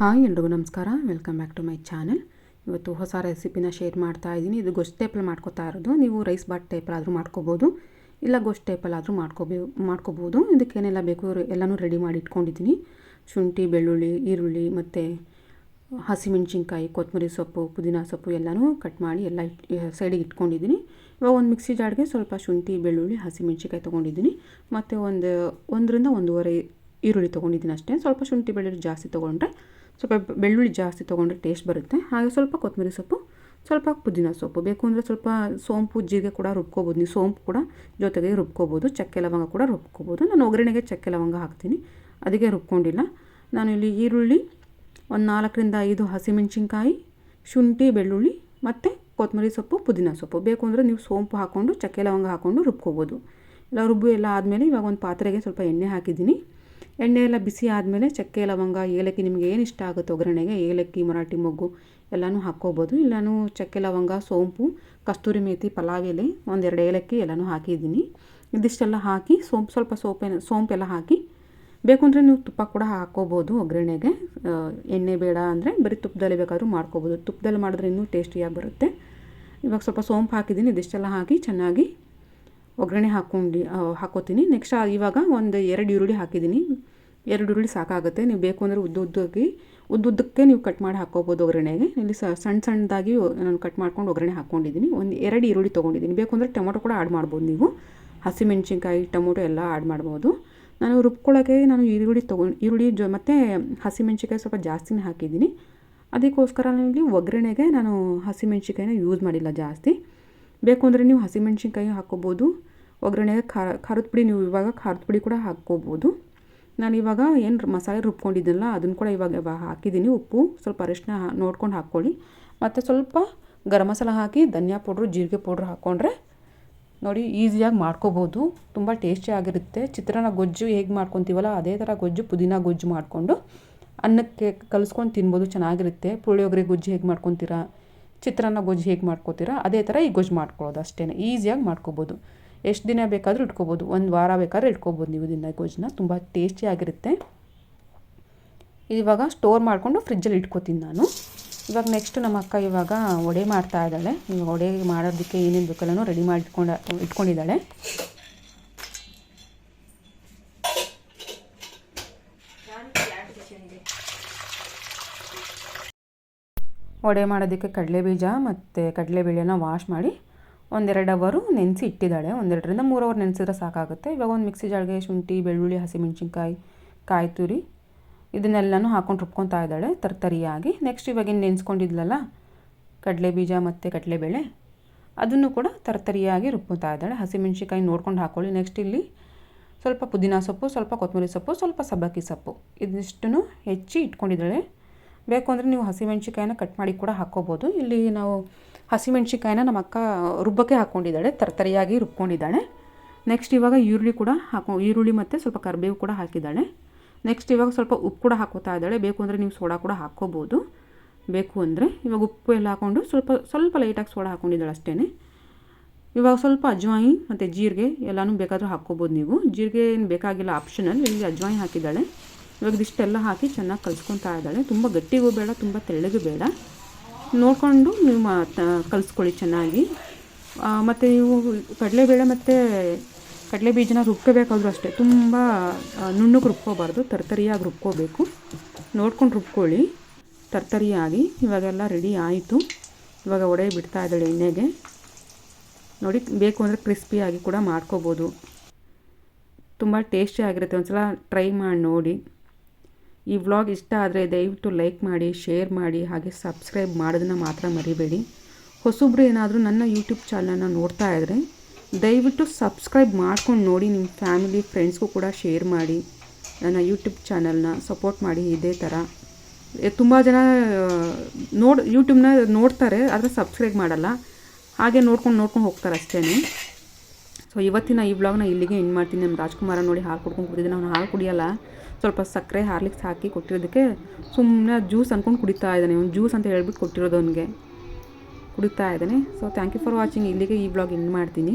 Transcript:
Hi, ಎಲ್ರಿಗೂ ನಮಸ್ಕಾರ. Welcome back to my channel ಇವತ್ತು ಹೊಸ ರೆಸಿಪಿನ ಶೇರ್ ಮಾಡ್ತಾ ಇದ್ದೀನಿ. ಇದು ಗೊಜ್ಜು ಟೈಪಲ್ಲಿ ಮಾಡ್ಕೋತಾ ಇರೋದು. ನೀವು ರೈಸ್ ಬಾಟ್ ಟೈಪಲ್ಲಾದರೂ ಮಾಡ್ಕೋಬೋದು, ಇಲ್ಲ ಗೊಜ್ಜು ಟೈಪಲ್ಲಾದರೂ ಮಾಡ್ಕೋಬೇ, ಮಾಡ್ಕೋಬೋದು. ಇದಕ್ಕೇನೆಲ್ಲ ಬೇಕು ಎಲ್ಲನೂ ರೆಡಿ ಮಾಡಿ ಇಟ್ಕೊಂಡಿದ್ದೀನಿ. ಶುಂಠಿ, ಬೆಳ್ಳುಳ್ಳಿ, ಈರುಳ್ಳಿ ಮತ್ತು ಹಸಿಮೆಣ್ಸಿನ್ಕಾಯಿ ಕೊತ್ತಂಬರಿ ಸೊಪ್ಪು, ಪುದೀನ ಸೊಪ್ಪು ಎಲ್ಲನೂ ಕಟ್ ಮಾಡಿ ಎಲ್ಲ ಸೈಡಿಗೆ ಇಟ್ಕೊಂಡಿದ್ದೀನಿ. ಇವಾಗ ಒಂದು ಮಿಕ್ಸಿ ಜಾರ್ಗೆ ಸ್ವಲ್ಪ ಶುಂಠಿ, ಬೆಳ್ಳುಳ್ಳಿ, ಹಸಿಮೆಣ್ಸಿನ್ಕಾಯಿ ತೊಗೊಂಡಿದ್ದೀನಿ. ಮತ್ತು ಒಂದು, ಒಂದರಿಂದ ಒಂದೂವರೆ ಈರುಳ್ಳಿ ತೊಗೊಂಡಿದ್ದೀನಿ ಅಷ್ಟೇ. ಸ್ವಲ್ಪ ಶುಂಠಿ, ಬೆಳ್ಳುಳ್ಳಿ ಜಾಸ್ತಿ ತೊಗೊಂಡ್ರೆ ಸ್ವಲ್ಪ ಬೆಳ್ಳುಳ್ಳಿ ಜಾಸ್ತಿ ತೊಗೊಂಡ್ರೆ ಟೇಸ್ಟ್ ಬರುತ್ತೆ. ಹಾಗೆ ಸ್ವಲ್ಪ ಕೊತ್ತಂಬರಿ ಸೊಪ್ಪು, ಸ್ವಲ್ಪ ಪುದೀನ ಸೊಪ್ಪು. ಬೇಕು ಅಂದರೆ ಸ್ವಲ್ಪ ಸೋಂಪು, ಜೀರಿಗೆ ಕೂಡ ರುಬ್ಕೋಬೋದು. ನೀವು ಸೋಂಪು ಕೂಡ ಜೊತೆಗೆ ರುಬ್ಕೋಬೋದು. ಚಕ್ಕೆ ಲವಂಗ ಕೂಡ ರುಬ್ಕೋಬೋದು. ನಾನು ಒಗ್ಗರಣೆಗೆ ಚಕ್ಕೆ ಲವಂಗ ಹಾಕ್ತೀನಿ. ಅದಕ್ಕೆ ರುಬ್ಕೊಂಡಿಲ್ಲ. ನಾನು ಇಲ್ಲಿ ಈರುಳ್ಳಿ, ಒಂದು ನಾಲ್ಕರಿಂದ ಐದು ಹಸಿಮೆಣ್ಸಿನ್ಕಾಯಿ, ಶುಂಠಿ, ಬೆಳ್ಳುಳ್ಳಿ ಮತ್ತು ಕೊತ್ತಂಬರಿ ಸೊಪ್ಪು, ಪುದೀನ ಸೊಪ್ಪು. ಬೇಕು ಅಂದರೆ ನೀವು ಸೋಂಪು ಹಾಕ್ಕೊಂಡು, ಚಕ್ಕೆ ಲವಂಗ ಹಾಕ್ಕೊಂಡು ರುಬ್ಕೋಬೋದು. ಎಲ್ಲ ರುಬ್ಬು ಎಲ್ಲ ಆದಮೇಲೆ ಇವಾಗ ಒಂದು ಪಾತ್ರೆಗೆ ಸ್ವಲ್ಪ ಎಣ್ಣೆ ಹಾಕಿದ್ದೀನಿ. ಎಣ್ಣೆ ಎಲ್ಲ ಬಿಸಿ ಆದಮೇಲೆ ಚಕ್ಕೆ, ಲವಂಗ, ಏಲಕ್ಕಿ ನಿಮಗೆ ಏನು ಇಷ್ಟ ಆಗುತ್ತೆ ಒಗ್ಗರಣೆಗೆ, ಏಲಕ್ಕಿ, ಮರಾಠಿ, ಮೊಗ್ಗು ಎಲ್ಲನೂ ಹಾಕ್ಕೋಬೋದು. ಇಲ್ಲಾನು ಚಕ್ಕೆ, ಲವಂಗ, ಸೋಂಪು, ಕಸ್ತೂರಿ ಮೇಥಿ ಪಲಾವ್ ಎಲೆ ಒಂದೆರಡು ಏಲಕ್ಕಿ ಎಲ್ಲನೂ ಹಾಕಿದ್ದೀನಿ. ಇದಿಷ್ಟೆಲ್ಲ ಹಾಕಿ ಸೋಂಪು ಸ್ವಲ್ಪ ಸೋಪೆನ, ಸೋಂಪೆಲ್ಲ ಹಾಕಿ ಬೇಕು ಅಂದರೆ ನೀವು ತುಪ್ಪ ಕೂಡ ಹಾಕ್ಕೋಬೋದು ಒಗ್ಗರಣೆಗೆ. ಎಣ್ಣೆ ಬೇಡ ಅಂದರೆ ಬರೀ ತುಪ್ಪದಲ್ಲಿ ಬೇಕಾದರೂ ಮಾಡ್ಕೋಬೋದು. ತುಪ್ಪದಲ್ಲಿ ಮಾಡಿದ್ರೆ ಇನ್ನೂ ಟೇಸ್ಟಿಯಾಗಿ ಬರುತ್ತೆ. ಇವಾಗ ಸ್ವಲ್ಪ ಸೋಂಪು ಹಾಕಿದ್ದೀನಿ. ಇದಿಷ್ಟೆಲ್ಲ ಹಾಕಿ ಚೆನ್ನಾಗಿ ಒಗ್ಗರಣೆ ಹಾಕ್ಕೊಂಡು ಹಾಕೋತೀನಿ ನೆಕ್ಸ್ಟ್ ಇವಾಗ ಒಂದು ಎರಡು ಈರುಳ್ಳಿ ಹಾಕಿದ್ದೀನಿ. ಎರಡು ಈರುಳ್ಳಿ ಸಾಕಾಗುತ್ತೆ. ನೀವು ಬೇಕು ಅಂದರೆ ಉದ್ದ ಉದ್ದಕ್ಕೆ ಉದ್ದುದ್ದಕ್ಕೆ ನೀವು ಕಟ್ ಮಾಡಿ ಹಾಕ್ಕೋಬೋದು ಒಗ್ಗರಣೆಗೆ. ಇಲ್ಲಿ ಸಣ್ಣ ಸಣ್ಣದಾಗಿ ನಾನು ಕಟ್ ಮಾಡ್ಕೊಂಡು ಒಗ್ಗರಣೆ ಹಾಕ್ಕೊಂಡಿದ್ದೀನಿ. ಒಂದು ಎರಡು ಈರುಳ್ಳಿ ತೊಗೊಂಡಿದ್ದೀನಿ. ಬೇಕು ಅಂದರೆ ಟೊಮೊಟೊ ಕೂಡ ಆ್ಯಡ್ ಮಾಡ್ಬೋದು ನೀವು. ಹಸಿಮೆಣ್ಸಿನ್ಕಾಯಿ ಟೊಮೊಟೊ ಎಲ್ಲ ಆ್ಯಡ್ ಮಾಡ್ಬೋದು. ನಾನು ರುಬ್ಕೊಳ್ಳೋಕ್ಕೆ ನಾನು ಈರುಳ್ಳಿ ತೊಗೊಂಡು ಈರುಳ್ಳಿ ಜೊ, ಮತ್ತು ಹಸಿಮೆಣ್ಸಿನ್ಕಾಯಿ ಸ್ವಲ್ಪ ಜಾಸ್ತಿನೇ ಹಾಕಿದ್ದೀನಿ. ಅದಕ್ಕೋಸ್ಕರ ನನಗೆ ಒಗ್ಗರಣೆಗೆ ನಾನು ಹಸಿಮೆಣ್ಸಿನ್ಕಾಯಿನ ಯೂಸ್ ಮಾಡಿಲ್ಲ ಜಾಸ್ತಿ. ಬೇಕು ಅಂದರೆ ನೀವು ಹಸಿಮೆಣ್ಸಿನ್ಕಾಯಿ ಹಾಕ್ಕೋಬೋದು. ಒಗ್ಗರಣೆಗೆ ಖಾರ, ಖಾರದ ಪುಡಿ ನೀವು ಇವಾಗ ಖಾರದ ಪುಡಿ ಕೂಡ ಹಾಕ್ಕೋಬೋದು. ನಾನು ಇವಾಗ ಏನು ಮಸಾಲೆ ರುಬ್ಕೊಂಡಿದ್ದೆನಲ್ಲ, ಅದನ್ನು ಕೂಡ ಇವಾಗ ಹಾಕಿದ್ದೀನಿ ಉಪ್ಪು ಸ್ವಲ್ಪ ಅರಿಶಿನ ನೋಡ್ಕೊಂಡು ಹಾಕ್ಕೊಳ್ಳಿ. ಮತ್ತು ಸ್ವಲ್ಪ ಗರಂ ಮಸಾಲ ಹಾಕಿ, ಧನಿಯಾ ಪೌಡ್ರು, ಜೀರಿಗೆ ಪೌಡ್ರ್ ಹಾಕ್ಕೊಂಡ್ರೆ ನೋಡಿ ಈಸಿಯಾಗಿ ಮಾಡ್ಕೋಬೋದು. ತುಂಬ ಟೇಸ್ಟಿಯಾಗಿರುತ್ತೆ ಚಿತ್ರಾನ್ನ ಗೊಜ್ಜು ಹೇಗೆ ಮಾಡ್ಕೊತೀವಲ್ಲ, ಅದೇ ಥರ ಗೊಜ್ಜು, ಪುದೀನ ಗೊಜ್ಜು ಮಾಡಿಕೊಂಡು ಅನ್ನಕ್ಕೆ ಕಲಿಸ್ಕೊಂಡು ತಿನ್ಬೋದು, ಚೆನ್ನಾಗಿರುತ್ತೆ. ಪುಳಿಯೋಗರೆ ಗೊಜ್ಜು ಹೇಗೆ ಮಾಡ್ಕೊತೀರಾ, ಚಿತ್ರಾನ್ನ ಗೊಜ್ಜು ಹೇಗೆ ಮಾಡ್ಕೋತೀರಾ, ಅದೇ ಥರ ಈ ಗೊಜ್ಜು ಮಾಡ್ಕೊಳ್ಳೋದು ಅಷ್ಟೇ ಈಸಿಯಾಗಿ ಮಾಡ್ಕೋಬೋದು. ಎಷ್ಟು ದಿನ ಬೇಕಾದರೂ ಇಟ್ಕೋಬೋದು. ಒಂದು ವಾರ ಬೇಕಾದ್ರೆ ಇಟ್ಕೋಬೋದು ನೀವು ದಿನ ಗೊಜ್ಜನ್ನ. ತುಂಬ ಟೇಸ್ಟಿಯಾಗಿರುತ್ತೆ ಇವಾಗ ಸ್ಟೋರ್ ಮಾಡಿಕೊಂಡು ಫ್ರಿಜ್ಜಲ್ಲಿ ಇಟ್ಕೋತೀನಿ ನಾನು. ಇವಾಗ ನೆಕ್ಸ್ಟ್ ನಮ್ಮ ಅಕ್ಕ ಇವಾಗ ವಡೆ ಮಾಡ್ತಾ ಇದ್ದಾಳೆ. ಇವಾಗ ವಡೆ ಮಾಡೋದಕ್ಕೆ ಏನೇನು ಬೇಕಲ್ಲೂ ರೆಡಿ ಮಾಡಿ ಇಟ್ಕೊಂಡ, ಇಟ್ಕೊಂಡಿದ್ದಾಳೆ. ವಡೆ ಮಾಡೋದಕ್ಕೆ ಕಡಲೆ ಬೀಜ ಮತ್ತು ಕಡಲೆಬೇಳೆನ ವಾಶ್ ಮಾಡಿ ಒಂದೆರಡು ಅವರು ನೆನೆಸಿ ಇಟ್ಟಿದ್ದಾಳೆ ಒಂದೆರಡರಿಂದ ಮೂರು ಅವರ್ ನೆನೆಸಿದ್ರೆ ಸಾಕಾಗುತ್ತೆ. ಇವಾಗ ಒಂದು ಮಿಕ್ಸಿ ಜಾಳಿಗೆ ಶುಂಠಿ, ಬೆಳ್ಳುಳ್ಳಿ, ಹಸಿಮೆಣ್ಸಿನ್ಕಾಯಿ ಕಾಯಿ ತುರಿ ಇದನ್ನೆಲ್ಲನೂ ಹಾಕೊಂಡು ರುಬ್ಕೊತಾ ಇದ್ದಾಳೆ ತರ್ತರಿಯಾಗಿ. ನೆಕ್ಸ್ಟ್ ಇವಾಗ ಏನು ನೆನೆಸ್ಕೊಂಡಿದ್ಲಲ್ಲ, ಕಡಲೆ ಬೀಜ ಮತ್ತು ಕಡಲೆಬೇಳೆ, ಅದನ್ನು ಕೂಡ ತರ್ತರಿಯಾಗಿ ರುಬ್ಕೊತಾ ಇದ್ದಾಳೆ. ಹಸಿಮೆಣ್ಸಿನ್ಕಾಯಿ ನೋಡ್ಕೊಂಡು ಹಾಕೊಳ್ಳಿ. ನೆಕ್ಸ್ಟ್ ಇಲ್ಲಿ ಸ್ವಲ್ಪ ಪುದೀನ ಸೊಪ್ಪು, ಸ್ವಲ್ಪ ಕೊತ್ತಂಬರಿ ಸೊಪ್ಪು, ಸ್ವಲ್ಪ ಸಬ್ಬಕ್ಕಿ ಸೊಪ್ಪು ಇದಿಷ್ಟನ್ನು ಹೆಚ್ಚಿ ಇಟ್ಕೊಂಡಿದ್ದಾಳೆ. ಬೇಕು ಅಂದರೆ ನೀವು ಹಸಿಮೆಣ್ಸಿನ್ಕಾಯಿನ ಕಟ್ ಮಾಡಿ ಕೂಡ ಹಾಕ್ಕೋಬೋದು. ಇಲ್ಲಿ ನಾವು ಹಸಿಮೆಣ್ಸಿನ್ಕಾಯಿನ ನಮ್ಮ ಅಕ್ಕ ರುಬ್ಬಕ್ಕೆ ಹಾಕ್ಕೊಂಡಿದ್ದಾಳೆ, ತರತರಿಯಾಗಿ ರುಬ್ಕೊಂಡಿದ್ದಾಳೆ. ನೆಕ್ಸ್ಟ್ ಇವಾಗ ಈರುಳ್ಳಿ ಕೂಡ ಹಾಕೋ, ಈರುಳ್ಳಿ ಮತ್ತು ಸ್ವಲ್ಪ ಕರಿಬೇವು ಕೂಡ ಹಾಕಿದ್ದಾಳೆ. ನೆಕ್ಸ್ಟ್ ಇವಾಗ ಸ್ವಲ್ಪ ಉಪ್ಪು ಕೂಡ ಹಾಕೋತಾ ಇದ್ದಾಳೆ. ಬೇಕು ಅಂದರೆ ನೀವು ಸೋಡಾ ಕೂಡ ಹಾಕ್ಕೋಬೋದು. ಬೇಕು ಅಂದರೆ ಇವಾಗ ಉಪ್ಪು ಎಲ್ಲ ಹಾಕ್ಕೊಂಡು ಸ್ವಲ್ಪ ಸ್ವಲ್ಪ ಲೈಟಾಗಿ ಸೋಡಾ ಹಾಕ್ಕೊಂಡಿದ್ದಾಳೆ ಅಷ್ಟೇ ಇವಾಗ ಸ್ವಲ್ಪ ಅಜ್ವಾಯಿ ಮತ್ತು ಜೀರಿಗೆ ಎಲ್ಲನೂ ಬೇಕಾದರೂ ಹಾಕ್ಕೋಬೋದು ನೀವು. ಜೀರಿಗೆ ಏನು ಬೇಕಾಗಿಲ್ಲ ಆಪ್ಷನಲ್ ಇಲ್ಲಿ ಅಜ್ವಾಯಿ ಹಾಕಿದ್ದಾಳೆ. ಇವಾಗ ಇದಿಷ್ಟೆಲ್ಲ ಹಾಕಿ ಚೆನ್ನಾಗಿ ಕಲ್ಸ್ಕೊತಾ ಇದ್ದಾಳೆ. ತುಂಬ ಗಟ್ಟಿಗೂ ಬೇಡ, ತುಂಬ ತೆಳ್ಳಗೂ ಬೇಡ. ನೋಡಿಕೊಂಡು ನೀವು ಕಲಿಸ್ಕೊಳ್ಳಿ ಚೆನ್ನಾಗಿ. ಮತ್ತು ನೀವು ಕಡಲೆಬೇಳೆ ಮತ್ತು ಕಡಲೆ ಬೀಜನ ರುಬ್ಕೋಬೇಕಾದ್ರೂ ಅಷ್ಟೇ. ತುಂಬ ನುಣ್ಣಗೆ ರುಬ್ಕೋಬಾರ್ದು, ತರ್ತರಿಯಾಗಿ ರುಬ್ಕೋಬೇಕು. ನೋಡ್ಕೊಂಡು ರುಬ್ಕೊಳ್ಳಿ. ತರ್ತರಿಯಾಗಿ. ಇವಾಗೆಲ್ಲ ರೆಡಿ ಆಯಿತು. ಇವಾಗ ಒಡೆ ಬಿಡ್ತಾ ಇದ್ದಾಳೆ ಎಣ್ಣೆಗೆ. ನೋಡಿ, ಬೇಕು ಅಂದರೆ ಕ್ರಿಸ್ಪಿಯಾಗಿ ಕೂಡ ಮಾಡ್ಕೋಬೋದು. ತುಂಬ ಟೇಸ್ಟಿ ಆಗಿರುತ್ತೆ. ಒಂದು ಸಲ ಟ್ರೈ ಮಾಡಿ ನೋಡಿ. ಈ ವ್ಲಾಗ್ ಇಷ್ಟ ಆದರೆ ದಯವಿಟ್ಟು ಲೈಕ್ ಮಾಡಿ, ಶೇರ್ ಮಾಡಿ, ಹಾಗೆ ಸಬ್ಸ್ಕ್ರೈಬ್ ಮಾಡೋದನ್ನು ಮಾತ್ರ ಮರಿಬೇಡಿ. ಹೊಸಬ್ರು ಏನಾದರೂ ನನ್ನ ಯೂಟ್ಯೂಬ್ ಚಾನಲನ್ನು ನೋಡ್ತಾ ಇದ್ದರೆ ದಯವಿಟ್ಟು ಸಬ್ಸ್ಕ್ರೈಬ್ ಮಾಡ್ಕೊಂಡು ನೋಡಿ ನಿಮ್ಮ ಫ್ಯಾಮಿಲಿ, ಫ್ರೆಂಡ್ಸ್ಗೂ ಕೂಡ ಶೇರ್ ಮಾಡಿ. ನನ್ನ ಯೂಟ್ಯೂಬ್ ಚಾನಲ್ನ ಸಪೋರ್ಟ್ ಮಾಡಿ, ಇದೇ ಥರ ತುಂಬ ಜನ ನೋಡಿ, ಯೂಟ್ಯೂಬ್ನ ನೋಡ್ತಾರೆ, ಆದರೆ ಸಬ್ಸ್ಕ್ರೈಬ್ ಮಾಡಲ್ಲ. ಹಾಗೆ ನೋಡ್ಕೊಂಡು ನೋಡ್ಕೊಂಡು ಹೋಗ್ತಾರೆ ಅಷ್ಟೇ ಸೊ ಇವತ್ತಿನ ಈ ವ್ಲಾಗ್ನ ಇಲ್ಲಿಗೆ ಎಂಡ್ ಮಾಡ್ತೀನಿ. ನಮ್ಮ ರಾಜ್ಕುಮಾರ ನೋಡಿ ಹಾಲು ಕುಡ್ಕೊಂಡು ಕುಡಿದಿದ್ದೀನಿ ನಾನು ಹಾಲು ಕುಡಿಯಲ್ಲ. ಸ್ವಲ್ಪ ಸಕ್ಕರೆ ಹಾರ್ಲಿಕ್ಸ್ ಹಾಕಿ ಕೊಟ್ಟಿರೋದಕ್ಕೆ ಸುಮ್ಮನೆ ಜ್ಯೂಸ್ ಅಂದ್ಕೊಂಡು ಕುಡಿತಾ ಇದ್ದಾನೆ. ಅವ್ನು ಜ್ಯೂಸ್ ಅಂತ ಹೇಳ್ಬಿಟ್ಟು ಕೊಟ್ಟಿರೋದು ಅವನಿಗೆ. ಕುಡಿತಾ ಇದ್ದಾನೆ. So thank you for watching ಇಲ್ಲಿಗೆ ಈ ಬ್ಲಾಗ್ ಎಂಡ್ ಮಾಡ್ತೀನಿ.